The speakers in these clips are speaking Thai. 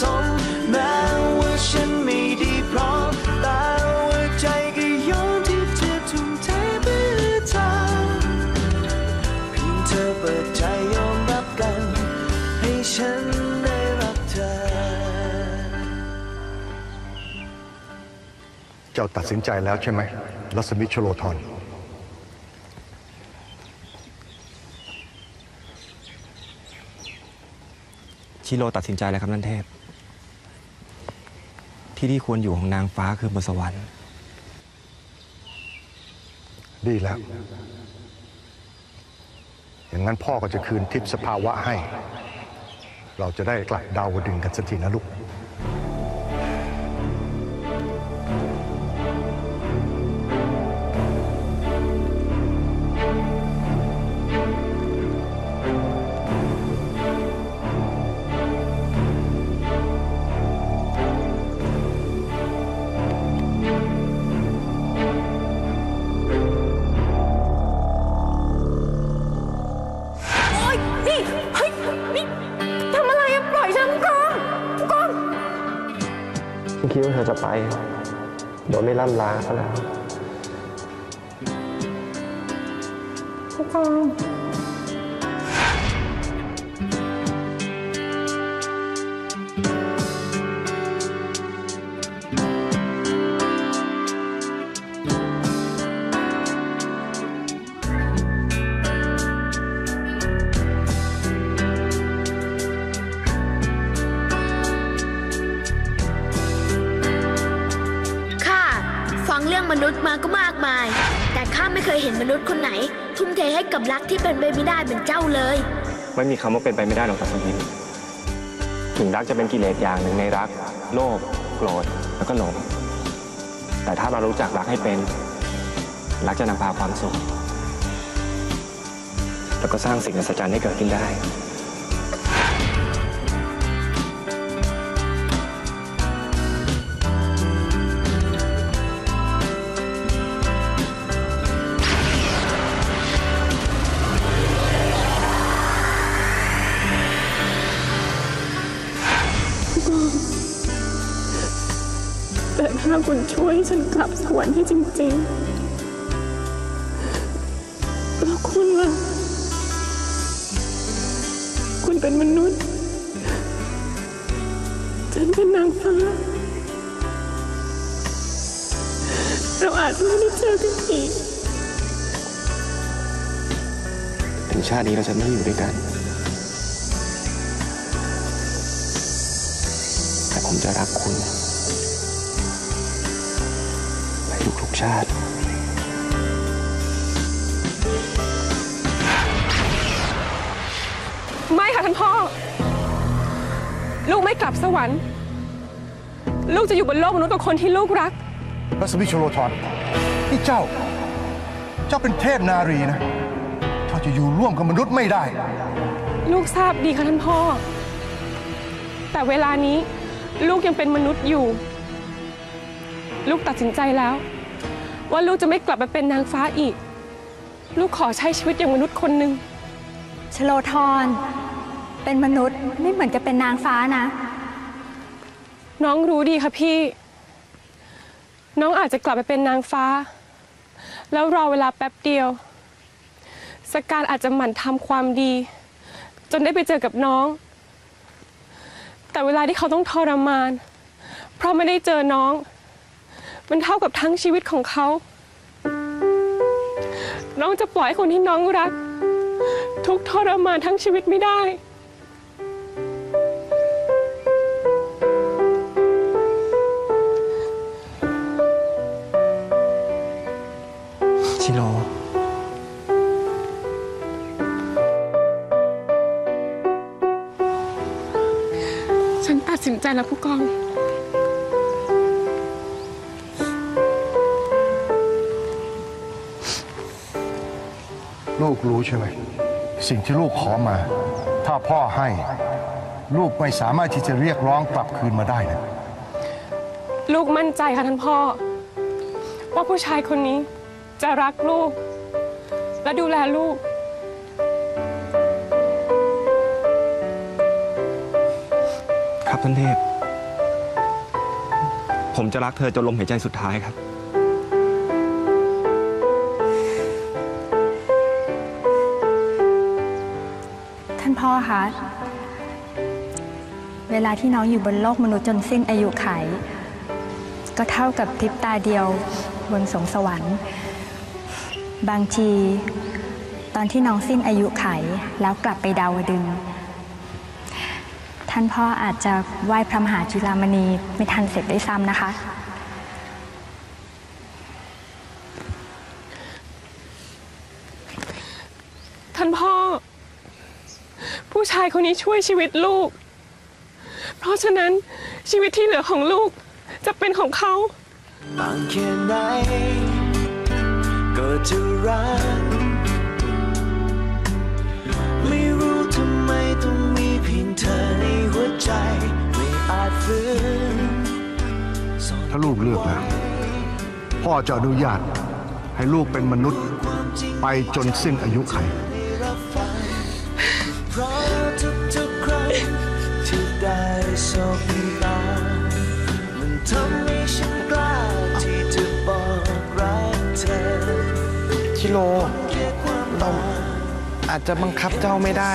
สมแม้ว่าฉันไม่ดีพร้อมแต่ว่าใจก็ยอมที่จะทุ่มเทเพื่อเธอเพียงเธอเปิดใจยอมรับกัน ให้ฉันได้รักเธอ เจ้าตัดสินใจแล้วใช่ไหมรัศมิชโลธร ชิโรตัดสินใจแล้วครับนันเทพ ที่ที่ควรอยู่ของนางฟ้าคือบนสวรรค์ ดีแล้ว อย่างนั้นพ่อก็จะคืนทิพย์สภาวะให้ เราจะได้กลับดาวดึงกันสักทีนะลูกาจะไป โดยไม่ล่ำลาเขาแล้ว มาย แต่ข้าไม่เคยเห็นมนุษย์คนไหน ทุ่มเทให้กับรักที่เป็นไปไม่ได้เหมือนเจ้าเลย ไม่มีคำว่าเป็นไปไม่ได้หรอกตัสมินถึงรักจะเป็นกิเลสอย่างหนึ่งในรัก โลภโกรธแล้วก็หลงแต่ถ้าเรารู้จักรักให้เป็น รักจะนำพาความสุข แล้วก็สร้างสิ่งอัศจรรย์ให้เกิดขึ้นได้ คุณช่วยฉันกลับสวรรค์ให้จริงๆแล้วคุณล่ะ คุณเป็นมนุษย์ ฉันเป็นนางฟ้า เราอาจจะไม่ได้เจอกันอีก ถึงชาตินี้เราจะไม่อยู่ด้วยกัน แต่ผมจะรักคุณ ทุกๆชาติ ไม่ค่ะท่านพ่อ ลูกไม่กลับสวรรค์ ลูกจะอยู่บนโลกมนุษย์กับคนที่ลูกรักรัศมิชโลธรนี่เจ้า เจ้าเป็นเทพนารีนะ เจ้าจะอยู่ร่วมกับมนุษย์ไม่ได้ ลูกทราบดีค่ะท่านพ่อ แต่เวลานี้ลูกยังเป็นมนุษย์อยู่ ลูกตัดสินใจแล้ว ว่าลูกจะไม่กลับมาเป็นนางฟ้าอีก ลูกขอใช้ชีวิตอย่างมนุษย์คนหนึ่งชโลธรเป็นมนุษย์ไม่เหมือนกับเป็นนางฟ้านะ น้องรู้ดีค่ะพี่ น้องอาจจะกลับไปเป็นนางฟ้า แล้วรอเวลาแป๊บเดียว สการอาจจะหมั่นทำความดี จนได้ไปเจอกับน้อง แต่เวลาที่เขาต้องทรมาน เพราะไม่ได้เจอน้อง มันเท่ากับทั้งชีวิตของเขา น้องจะปล่อยให้คนที่น้องรัก ทุกข์ทรมานทั้งชีวิตไม่ได้ชิโร่ฉันตัดสินใจแล้วผู้กอง ลูกรู้ใช่ไหม สิ่งที่ลูกขอมา ถ้าพ่อให้ ลูกไม่สามารถที่จะเรียกร้องกลับคืนมาได้นะลูกมั่นใจค่ะท่านพ่อ ว่าผู้ชายคนนี้จะรักลูก และดูแลลูกข้าครับท่านเทพ ผมจะรักเธอจนลมหายใจสุดท้ายครับ ท่านพ่อคะเวลาที่น้องอยู่บนโลกมนุษย์จนสิ้นอายุไข ก็เท่ากับพริบตาเดียวบนสวงสวรรค์ บางที ตอนที่น้องสิ้นอายุไขแล้วกลับไปดาวดึง ท่านพ่ออาจจะไหว้พระมหาจุฬามณีไม่ทันเสร็จได้ซ้ำนะคะ ท่านพ่อ ผู้ชายคนนี้ช่วยชีวิตลูก เพราะฉะนั้นชีวิตที่เหลือของลูกจะเป็นของเขาบางแค่ไหนก็จะรักไม่รู้ทำไมต้องมีเพียงเธอในหัวใจ ไม่อาจฝืนถ้าลูกเลือกแล้วพ่อจะอนุญาตให้ลูกเป็นมนุษย์ ไปจนสิ้นอายุไข สบตา มันทำให้ฉันกล้าที่จะบอกรักเธอชิโลเราอาจจะบังคับเจ้าไม่ได้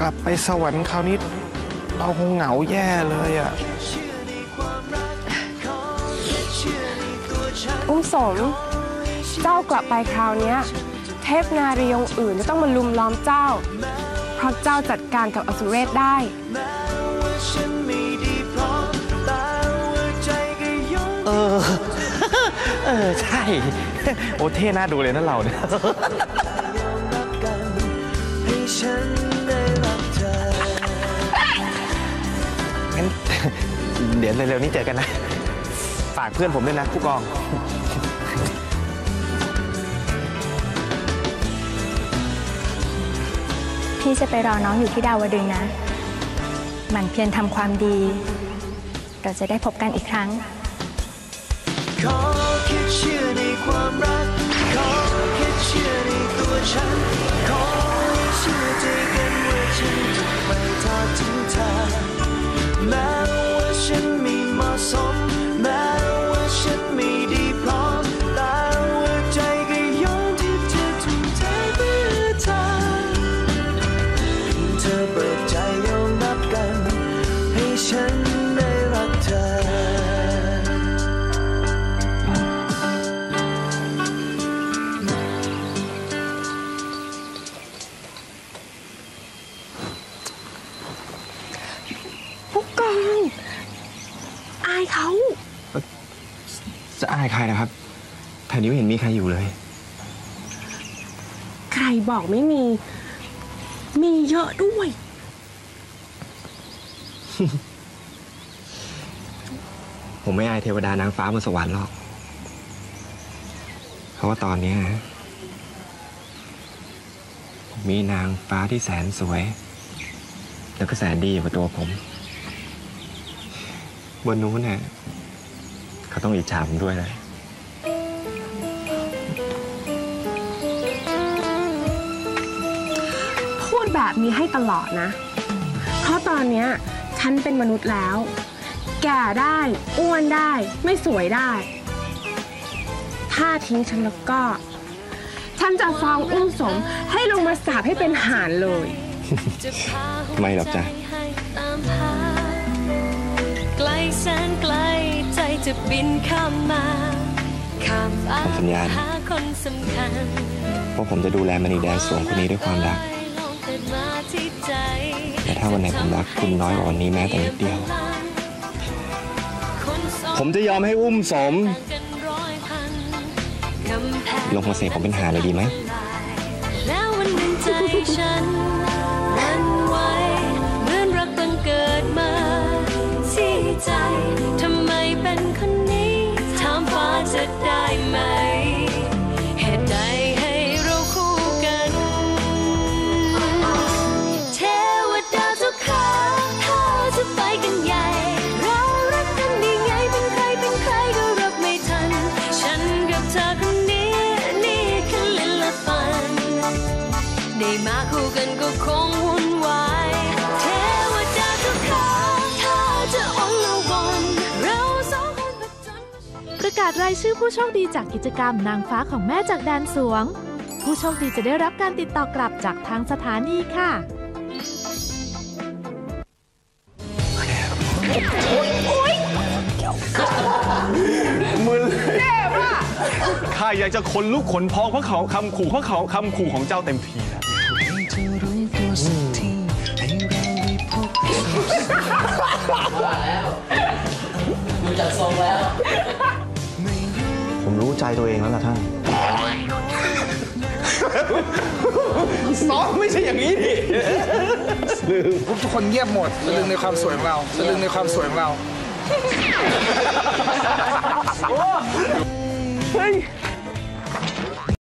กลับไปสวรรค์คราวนี้เราคงเหงาแย่เลยอะเชื่อในความรักขอแค่เชื่อในตัวฉันอุ้มสมเจ้ากลับไปคราวนี้เทพนารีองค์อื่นจะต้องมาลุมล้อมเจ้า เพราะเจ้าจัดการกับอสุเรศได้ ออ ใช่ โอเท่น่าดูเลยนะเราเนี่ยรับกันให้ฉันได้รักเธองั้นเดี๋ยวเร็วๆนี้เจอกันนะ ฝากเพื่อนผมด้วยนะผู้กอง พี่จะไปรอน้องอยู่ที่ดาวดึงส์นะ หมั่นเพียรทำความดี เราจะได้พบกันอีกครั้งขอแค่เชื่อในความรัก ขอแค่เชื่อในตัวฉัน ขอให้เชื่อใจกันว่าฉัน รนะครับ แถวนี้ไม่เห็นมีใครอยู่เลย ใครบอกไม่มี มีเยอะด้วย ผมไม่อายเทวดานางฟ้าบนสวรรค์หรอก เพราะว่าตอนเนี้ยมีนางฟ้าที่แสนสวย แล้วก็แสนดีอยู่กับตัวผม บนนู้นเนี่ยเขาต้องอิจฉาผมด้วยเล แบบนี้ให้ตลอดนะ เพราะตอนเนี้ยฉันเป็นมนุษย์แล้ว แก่ได้อ้วนได้ ไม่สวยได้ ถ้าทิ้งฉันแล้วก็ ฉันจะฟ้องอุ้มสมให้ลงมาสาบให้เป็นหานเลย ไม่หรอกจ้ะไกลแสนไกลใจจะบินข้ามมาข้ามฟ้าผมสัญญานะหาคนสำคัญว่าผมจะดูแลมณีแดนสวงคนนี้ด้วยความรัก ถ้าวันไหนผมรักคุณน้อยกว่าวันนี้แม้แต่นิดเดียวคนสองผมจะยอมให้อุ้มสมต่างกันร้อยพันกำแพงลงมาเสกผมเป็นหาเลยดีไหม รายชื่อผู้โชคดีจากกิจกรรมนางฟ้าของแม่จากแดนสวง ผู้โชคดีจะได้รับการติดต่อกลับจากทางสถานีค่ะมือเลยข้าอยากจะขนลุกขนพองเพราะเขาคำขู่เพราะเขาคำขู่ของเจ้าเต็มทีแล้ว ผมรู้ใจตัวเองแล้วล่ะท่าน น้องไม่ใช่อย่างนี้ดิทุกคนเงียบหมดตะลึงในความสวยของเราตะลึงในความสวยของเรา เฮ้ย